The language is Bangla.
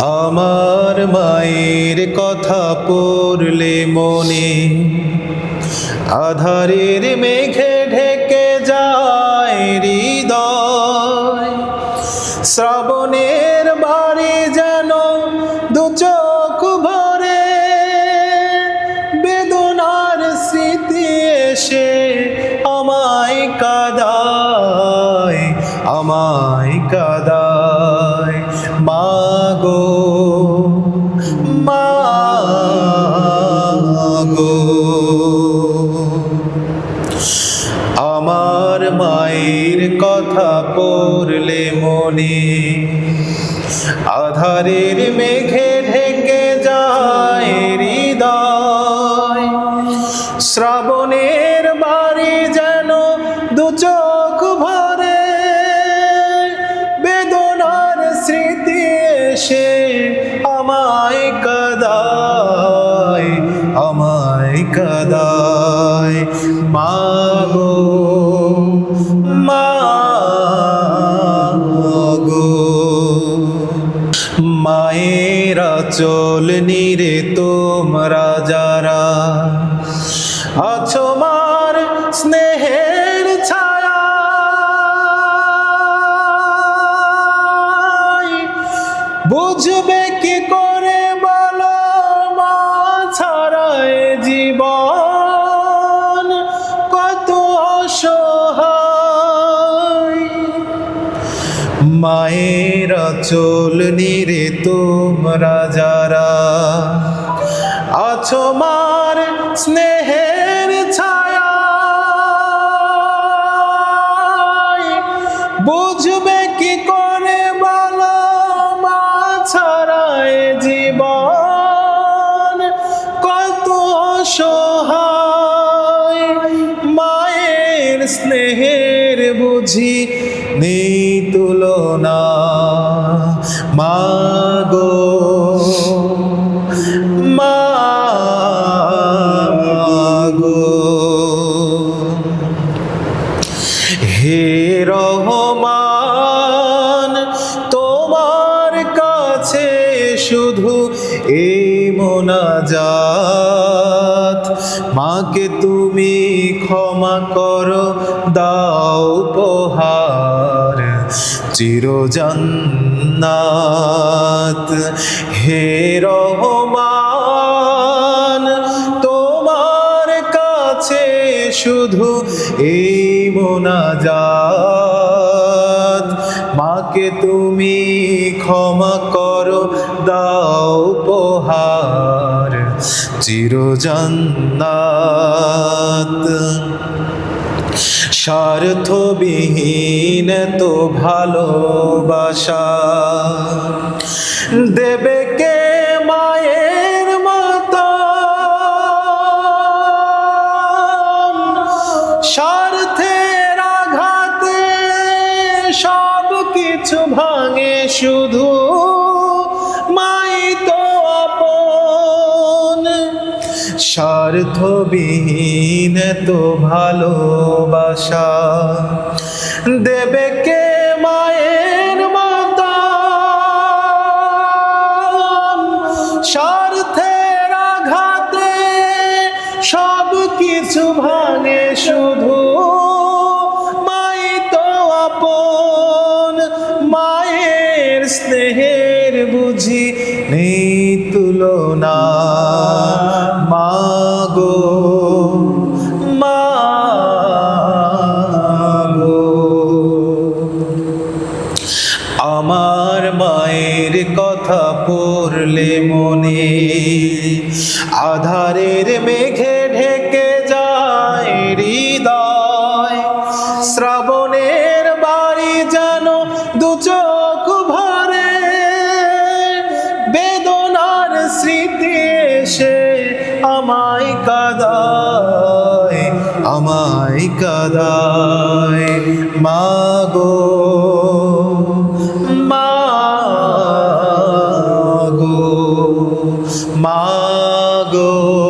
আমার মায়ের কথা পড়লে মনে আধারের মেঘে ঢেকে যায় হৃদয়। শ্রাবণের বাড়ি যেন দু চোখ ভরে, বেদনার স্মৃতি এসে আমার মায়ের কথা পড়লে মনে আধারের মেঘে আমায় কাদায় মাগো মাগো মায়েরা চল নিরে তোমরা যারা আছো মার স্নেহের ছায়া মায়ের চল নিরে তোমরা যারা আছো মার স্নেহের ছায়া, বুঝবে কি করে বলো মা ছাড়ায় জীবন? কত অসহায় মায়ের স্নেহের বুঝি নেই তুলনা মাগো মাগো। হে রহমান তোমার কাছে শুধু এই মোনাজাত মাকে তুমি ক্ষমা করো, দাও উপহার। চিরজন্নাত হে রহমান, তোমার কাছে শুধু এই মোনাজাত। মাকে তুমি ক্ষমা করো, দাও উপহার। চিরজন্নাত। স্বার্থবিহীন তো ভালোবাসা। দেবে কে মায়ের মতো? স্বার্থের আঘাতে সব কিছু ভাঙে শুধু স্বার্থবিহীন তো ভালোবাসা। দেবে কে মায়ের মতো? স্বার্থের আঘাতে সব কিছু ভাঙে শুধু মায়ের স্নেহের বুঝি নেই তুলনা। মাগো মাগো। আমার মায়ের কথা পড়লে মনে আধারের মেঘে কাদায় আমায় কাদায়। মাগো মাগো মাগো।